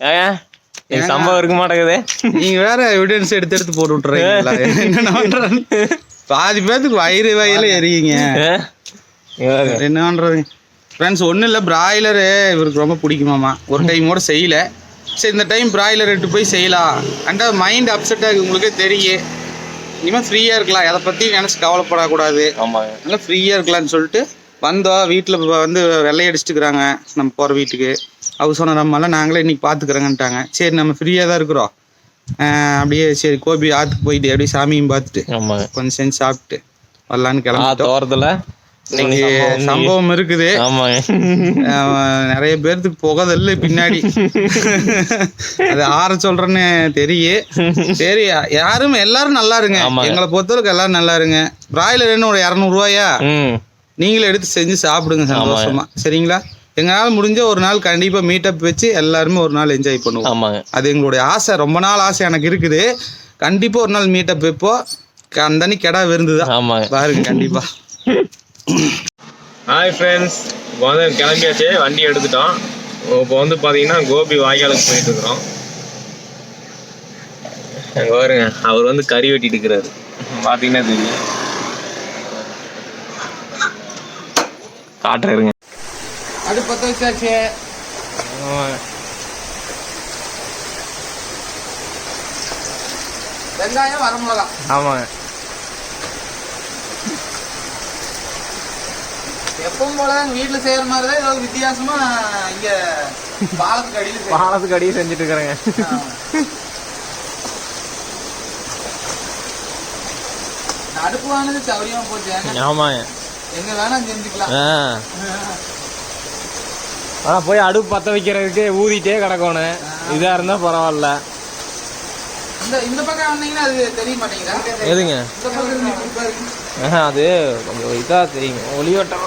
ஏங்க சம்பவம் இருக்க மாட்டேங்குது. நீங்க வேற எவிடன்ஸ் எடுத்து எடுத்து போட்டு விட்டுறீங்களா? பாதி பேத்துக்கு வயிறு வயல எரியுங்க. என்ன பண்றது? ஃப்ரெண்ட்ஸ் ஒன்றும் இல்லை பிராய்லரு இவருக்கு ரொம்ப பிடிக்குமாமா. ஒரு டைம் கூட செய்யல. சரி இந்த டைம் பிராய்லர் எடுத்து போய் செய்யலாம். அண்டா மைண்ட் அப்செட் ஆகுது உங்களுக்கே தெரியும் இனிமேல் ஃப்ரீயாக இருக்கலாம். எதை பற்றி நினச்சி கவலைப்படக்கூடாது ஆமாங்க. நல்லா ஃப்ரீயாக இருக்கலாம்னு சொல்லிட்டு வந்தோம். வீட்டில் வந்து வெள்ளை அடிச்சுட்டுக்கிறாங்க நம்ம போகிற வீட்டுக்கு. ஹவுஸ் ஓனர் அம்மாலாம் நாங்களே இன்னைக்கு பார்த்துக்குறோங்கன்ட்டாங்க சரி நம்ம ஃப்ரீயாக தான் இருக்கிறோம். அப்படியே சரி கோபி ஆற்றுக்கு போயிட்டு அப்படியே சாமியும் பார்த்துட்டு கொஞ்சம் செஞ்சு சாப்பிட்டு வரலான்னு கிளம்பிட்டோம். சம்பவம் இருக்குது. நிறைய பேர்த்துக்கு புகதில்ல பின்னாடி. அது ஆற சொல்றேன்னு தெரியும் சரி யாரும் எல்லாரும் நல்லா இருங்க. எங்களை பொறுத்தவரைக்கும் எல்லாரும் நல்லா இருங்க. பிராய்லர் என்ன ஒரு இரநூறுவாயா? நீங்களே எடுத்து செஞ்சு சாப்பிடுங்க சந்தோஷமா. சரிங்களா? எங்களால் முடிஞ்ச ஒரு நாள் கண்டிப்பா மீட்டப் வச்சு எல்லாருமே ஒரு நாள் என்ஜாய் பண்ணுவோம். ஆமாங்க. அது எங்களுடைய ஆசை. ரொம்ப நாள் ஆசை எனக்கு இருக்குது. கண்டிப்பா ஒரு நாள் மீட்டப் வைப்போம். க- அந்த அன்னைக்கு கெடா விருந்துதான். ஆமாங்க. பாருங்க கண்டிப்பா. ஹாய் ஃப்ரெண்ட்ஸ் இப்போ வந்து கிளம்பியாச்சு. வண்டி எடுத்துட்டோம். இப்போ வந்து பார்த்தீங்கன்னா கோபி வாய்க்காலுக்கு போயிட்டு இருக்கிறோம். அங்கே பாருங்க. அவர் வந்து கறி வெட்டிட்டு இருக்கிறாரு. பார்த்தீங்கன்னா தெரியும். காட்டுறாருங்க. அது பத்த வச்சாச்சு. வெங்காயம் வரமிளகா. ஆமாங்க எப்பவும் போல எங்க வீட்டுல செய்யற மாதிரி தான் ஏதாவது வித்தியாசமா இங்க பாலத்துக்கு அடியில. பாலத்துக்கு அடியே செஞ்சுட்டு இருக்கிறேங்க ஆமா. அடுப்பு வாங்கினது சௌரியமா போச்சு? ஆமாங்க. எங்க வேணா செஞ்சுக்கலாம். ஆனால் போய் அடுப்பு பற்ற வைக்கிறதுக்கு ஊதிட்டே கிடக்கணும் இதாக இருந்தால் பரவாயில்ல. இந்த பக்கம் வந்தீங்கன்னா அது தெரிய மாட்டேங்குதா? எதுங்க? கொஞ்சம் இதாக தெரியுங்க ஒளிவட்டம்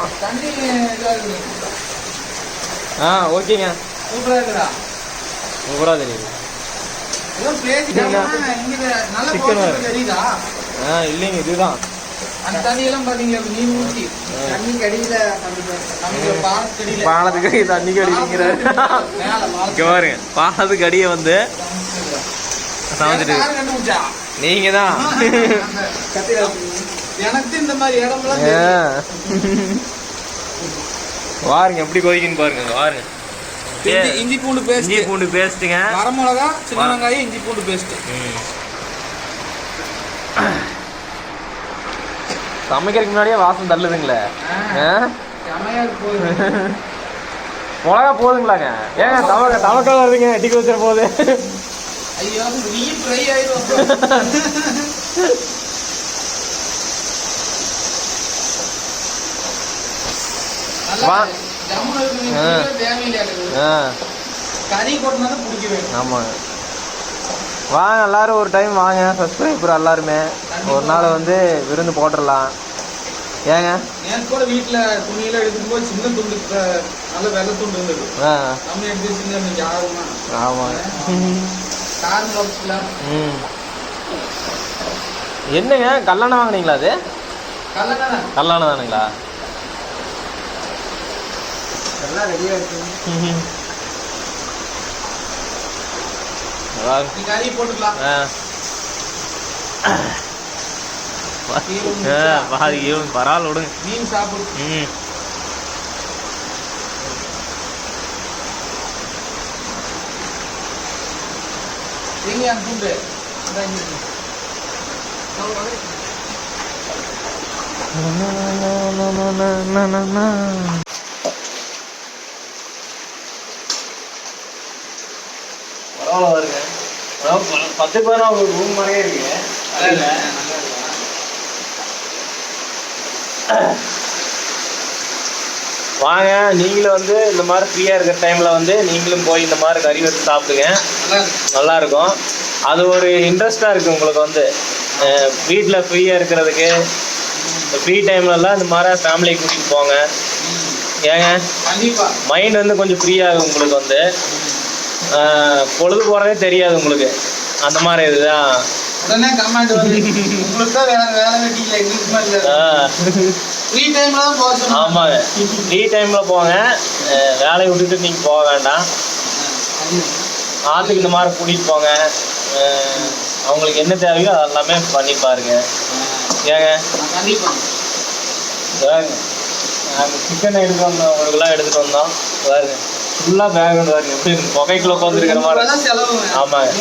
ஆ ஓகேங்க. இருக்குதா? சூப்பராக தெரியுது. தெரியுதா? ஆ இல்லைங்க இதுதான். அந்த தண்ணியெல்லாம் பாத்தீங்களா? நீர் ஊற்றி தண்ணி கடியில நமக்கு பாலத்துக்கு அடியில பாலத்துக்கு தண்ணி கடிக்கிறாரு மேல பாலத்துக்கு இங்கே பாருங்க பாலத்துக்கு அடியே வந்து சமைச்சிட்டு? நீங்க தான். எனக்கு இந்த மாதிரி இடம்லாம் பாருங்க எப்படி கொதிக்குன்னு பாருங்க பாருங்க இஞ்சி இஞ்சி பூண்டு பேஸ்ட் இஞ்சி பூண்டு பேஸ்ட்டுங்க. வரமிளகா சின்ன வெங்காயம் இஞ்சி பூண்டு பேஸ்ட் சமைக்கிறதுக்கு முன்னாடியே வாசம் தள்ளுதுங்களே. மிளகா போதுங்களாங்க? ஏங்க தவக்க தவக்கா வருதுங்க டிக்கு வச்சிட போகுது ஆமாங்க. வாங்க எல்லாரும் ஒரு டைம் வாங்க. சப்ஸ்கிரைபர் எல்லாருமே. ஒரு நாள் வந்து விருந்து போட்டுடலாம். ஏங்க? நேற்று கூட வீட்டுல துணியெல்லாம் போய் சின்ன துண்டு நல்ல வெள்ளை துண்டு இருந்தது. ஆ. நம்ம எடுத்து இன்னைக்கு ஆகுமா ஆமாங்க கார் ம். என்னங்க? கல்லணை வாங்குனீங்களா அது? கல்லணை. கல்லணை தானுங்களா? எல்லாம் ரெடியா இருக்கு. போட்டுக்கலாம். ஆ. ஆ, பாதி ஈவன் பரவாயில்ல விடுங்க. மீன் சாப்பிடு. ம். எங்க. பரவாயில்ல ப- பத்து பேரா ஒரு ரூம் மாதிரியே இருக்கு நல்லா இல்ல, நல்லா இல்ல. வாங்க நீங்களும் வந்து இந்த மாதிரி ஃப்ரீயாக இருக்கிற டைமில் வந்து நீங்களும் போய் இந்த மாதிரி கறி வச்சு சாப்பிடுங்க. நல்லா இருக்கு. நல்லா இருக்கும் அது ஒரு இன்ட்ரெஸ்டாக இருக்குது உங்களுக்கு வந்து. வீட்டில் ஃப்ரீயாக இருக்கிறதுக்கு. இந்த ஃப்ரீ டைம்லலாம் இந்த மாதிரி ஃபேமிலியை கூட்டிகிட்டு போங்க. ஏங்க? மைண்ட் வந்து கொஞ்சம் ஃப்ரீ ஆகும் உங்களுக்கு வந்து. பொழுது போகிறதே தெரியாது உங்களுக்கு. அந்த மாதிரி இதுதான். உடனே கமெண்ட் வருது. உங்களுக்கு தான் வேலை வெட்டி இல்லை எங்களுக்கு மாதிரி இல்லை ஆஹ், ஃப்ரீ டைம்ல தான் சொன்னாங்க. ஆமாங்க ஃப்ரீ டைமில் போங்க. வேலையை விட்டுட்டு நீங்கள் போக வேண்டாம். ஆற்றுக்கு இந்த மாதிரி கூட்டிகிட்டு போங்க. அவங்களுக்கு என்ன தேவையோ அது எல்லாமே பண்ணி பாருங்க. ஏங்க? பாருங்க. நாங்கள் சிக்கன் எடுத்து வந்தோம். உங்களுக்குலாம் எடுத்துகிட்டு வந்தோம். பாருங்க. ஃபுல்லாக பேக் வந்து பாருங்க. எப்படி? புகைக்குள்ள உட்காந்துருக்கிற மாதிரி. ஆமாங்க.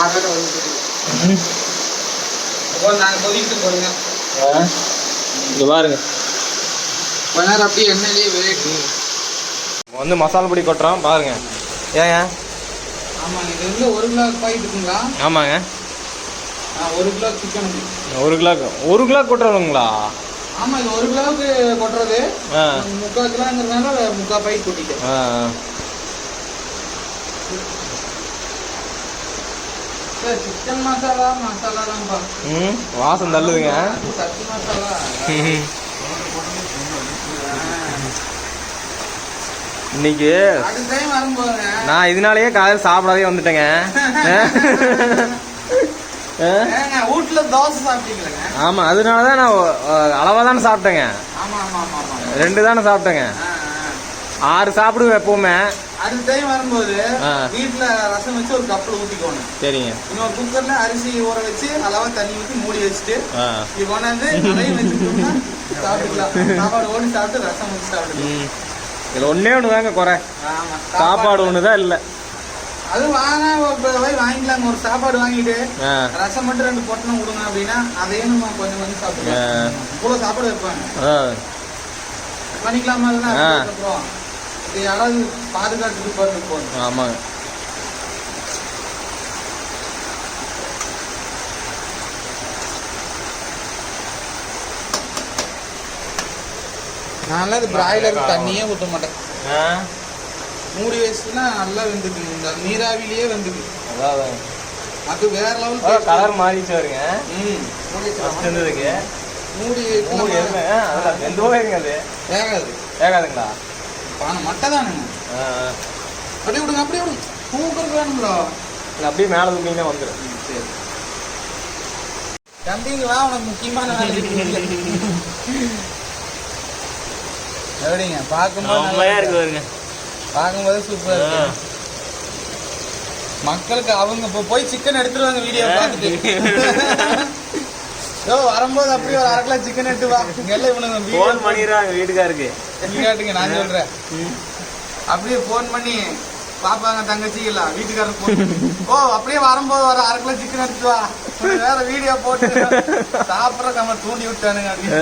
மூணு பேர் சாப்பிட்டு ஆ. ஆறு வந்து ம். இப்போ நாங்கள் கொதிக்கிட்டு போடுங்க ஆ. இங்க பாருங்க. கொஞ்ச நேரம் அப்படியே எண்ணெயிலேயே வேகு இப்போ வந்து மசாலா பொடி கொட்டுறோம். பாருங்க. ஏங்க ஆமாங்க இது வந்து ஒரு கிலோ பாக்கெட் இருக்குங்களா? ஆமாங்க. ஒரு கிலோ சிக்கன் ஒரு கிலோ ஒரு கிலோ கொட்டுறவங்களா ஆமா இது ஒரு கிலோவுக்கு கொட்டுறது. முக்கால் கிலோங்கிறதுனால முக்கால் பாக்கெட் கொட்டிட்டேன். சிக்கன் மசாலா மசாலா தான்ப்பா ம் வாசம் தள்ளுதுங்க. சத்தி மசாலா ம். இன்னைக்கு நான் இதனாலயே காலையில் சாப்பிடாதே வந்துட்டேங்க. வீட்டுல தோசை சாப்பிட்டீங்களேங்க? ஆமா அதனால தான் நான் அளவாக தானே சாப்பிட்டேங்க. ரெண்டு தானே சாப்பிட்டேங்க. ஆறு சாப்பிடுவேன் எப்பவுமே. அடுத்த டைம் வரும்போது. வீட்டுல ரசம் வச்சு ஒரு கப்பில் ஊத்திக்கோணும். சரிங்க. இன்னொரு குக்கர்ல அரிசி ஊற வச்சு அளவா தண்ணி ஊத்தி மூடி வச்சுட்டு இது கொண்டாந்து அதையும் வச்சுட்டோம்னா சாப்பிட்டுக்கலாம். சாப்பாடு ஓடி சாப்பிட்டு ரசம் வச்சு சாப்பிட்டுக்கலாம். ம். இதில் ஒன்றே ஒன்று தாங்க குறை சாப்பாடு ஒன்று தான் இல்லை. அது வாங்க போய் வாங்கிக்கலாங்க. ஒரு சாப்பாடு வாங்கிட்டு ரசம் மட்டும் ரெண்டு பொட்டணம் கொடுங்க அப்படின்னா அதையும் நம்ம கொஞ்சம் கொஞ்சம் சாப்பிட்டுக்கலாம். இவ்வளோ சாப்பாடு வைப்பாங்க. பண்ணிக்கலாமா அதெல்லாம் யாராவது பாதுகாத்துட்டு போறது போதும் ஆமாங்க நான் இது பிராய்லர் தண்ணியே ஊற்ற மாட்டேன். ஆ? மூடி வச்சுன்னா நல்லா வெந்துக்கு இந்த நீராவிலேயே வெந்துக்கு அதான் அது வேற லெவல் கலர் மாறிச்சு வருங்க ம் மூடி இருந்ததுக்கு. மூடி மூணு வைக்கலாமா? எதுவுமே அதில் எந்த போயிருங்க அது வேகாது. கேட்காதுங்களா பானை மட்டை தானுங்க. ஆ அப்படியே விடுங்க அப்படியே விடுங்க. தூக்குறது வேணுங்களோ இல்லை அப்படியே மேலே தூக்கிங்கன்னா வந்துடும் சரி. தம்பிங்களா உனக்கு முக்கியமான வேலை. எப்படிங்க? பார்க்கும்போது இருக்கு பாருங்க. பார்க்கும்போது சூப்பரா இருக்கு. மக்களுக்கு அவங்க இப்போ போய் சிக்கன் எடுத்துருவாங்க வீடியோ பார்த்துட்டு. யோ வரும்போது அப்படியே ஒரு அரை கிலோ சிக்கன் எடுத்து வா. இங்க எல்லாம் இவனுங்க வீடியோ ஃபோன் பண்ணிடுறாங்க வீட்டுக்காருக்கு. நீங்க கேட்டுங்க நான் சொல்றேன். அப்படியே ஃபோன் பண்ணி பாப்பாங்க தங்கச்சிக்கலாம் வீட்டுக்காரர் phone. ஓ அப்படியே வரும்போது ஒரு அரை கிலோ சிக்கன் எடுத்து வா. வேற வீடியோ போட்டு சாப்பிட்ற நம்ம தூண்டி விட்டானுங்க. அப்படின்னு.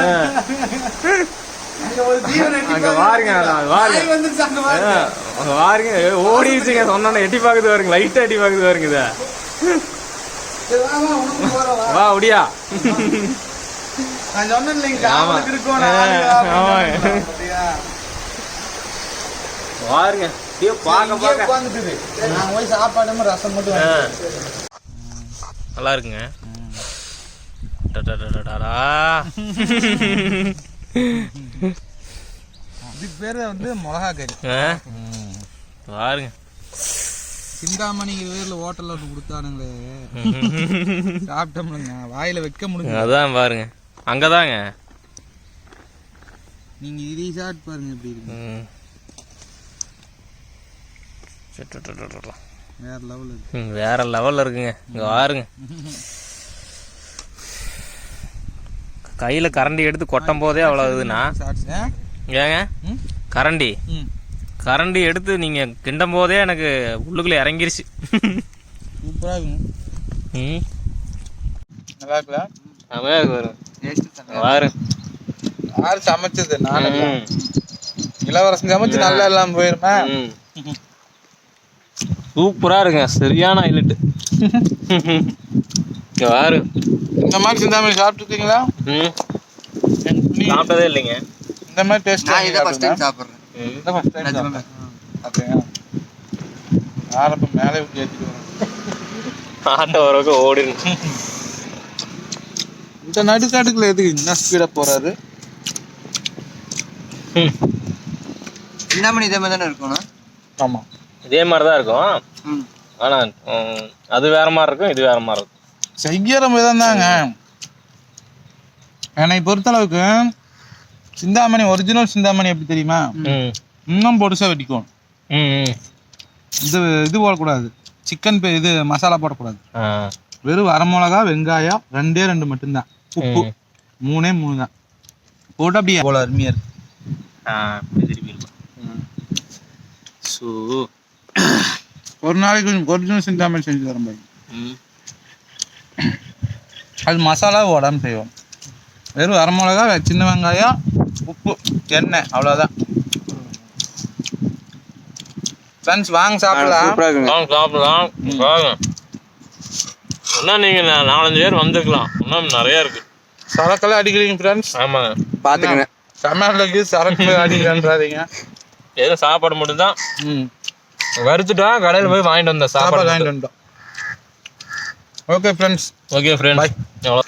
அங்க ஒரு ஜீவன் எட்டி பாக்குது. ஓடிடுச்சுங்க. சொன்னோன்னே எட்டி பார்க்குது பாருங்க. வா, ஒடியா நான் சொன்னேன் இல்லைங்க. காவலுக்கு இருக்கோம்? பாருங்க பார்க்க பார்க்க. நான் போய் சாப்பாடும் ரசம் மட்டும் நல்லா இருக்குங்க. இதுக்கு பேரு வந்து மிளகா கறி. ஆ? பாருங்க சிந்தாமணிங்கிற பேர்ல ஹோட்டல்ல ஒன்று கொடுத்தானுங்களே. சாப்பிட்டோம்லங்க. வாயில வைக்க முடியும் அதான் பாருங்க. அங்கதாங்க. நீங்க இதை சாப்பிட்டு பாருங்க எப்படி இருக்கு. வேற லெவல் இருக்கு. வேற லெவல்ல இருக்குங்க. இங்க பாருங்க கையில கரண்டி எடுத்து கொட்டும் போதே அவ்வளவு இதுனா? ஏங்க? கரண்டி. கரண்டி எடுத்து நீங்க கிண்டும் போதே எனக்கு உள்ளுக்குள்ள இறங்கிருச்சு. சூப்பரா இருக்குங்க. ம் நல்லா இருக்குல்ல? செமையா இருக்கு டேஸ்ட் பாரு. யார் சமைச்சது? நானு ம். இளவரசன் சமைச்சு நல்லா இல்லாம போயிருமா. ம். சூப்பரா இருக்குங்க. சரியான ஹைலைட் இங்க பாரு. இந்த மாதிரி சிந்தாமணி சாப்பிட்டுருக்கீங்களா? ம். சாப்பிட்டதே இல்லைங்க. இந்த மாதிரி டேஸ்ட் நான் இதை ஃபர்ஸ்ட் டைம் சாப்பிட்றேன். ம். இதான் ஃபர்ஸ்ட் டைம். அப்படியா மேலே ஏற்றிட்டு ஆட்ட இந்த நடுக்காட்டுக்குள்ள எதுக்கு இன்னும் ஸ்பீடாக போறாரு? ம். சிந்தாமணி இதே மாதிரி தானே இருக்கணும்? ஆமாம் இதே மாதிரி தான் இருக்கும். ம். ஆனா ம், அது வேற மாதிரி இருக்கும் இது வேற மாதிரி இருக்கும். செய்கிற விதம் தாங்க என்னை பொறுத்தளவுக்கு சிந்தாமணி ஒரிஜினல் சிந்தாமணி எப்படி தெரியுமா. இன்னும் பொடுசா வெடிக்கும். இது இது போடக்கூடாது. சிக்கன் இது மசாலா போடக்கூடாது. வெறும் வரமிளகா வெங்காயம் ரெண்டே ரெண்டு மட்டும்தான். உப்பு. மூணே மூணு தான். போட்டு அப்படியே போல அருமையாக இருக்கு. இருக்கும் ஸோ ஒரு நாளைக்கு கொஞ்சம் கொஞ்சம் செஞ்சாமல் செஞ்சு தரேன் பாருங்க ம். அது மசாலா உடம்பு செய்வோம் வெறும் வரமிளகா சின்ன வெங்காயம் உப்பு எண்ணெய் அவ்வளோதான் ஃப்ரெண்ட்ஸ் வாங்க சாப்பிடலாம். வாங்க சாப்பிடலாம். வாங்க. இன்னும் நீங்க நா- நாலஞ்சு பேர் வந்துருக்கலாம். இன்னும் நிறைய இருக்கு. சரக்கெல்லாம் அடிக்கிறீங்க ஃப்ரெண்ட்ஸ் ஆமாங்க. பாத்துக்கங்க. தமிழ்நாட்டுக்கு சரக்கு அடிக்கிறான்றாதீங்க எதுவும் சாப்பாடு மட்டும்தான்? ம். வறுத்துட்டா கடையில் போய் வாங்கிட்டு வந்தேன் சாப்பாடு வாங்கிட்டு வந்துட்டோம். Okay friends okay friend Bye. எவ்வளோ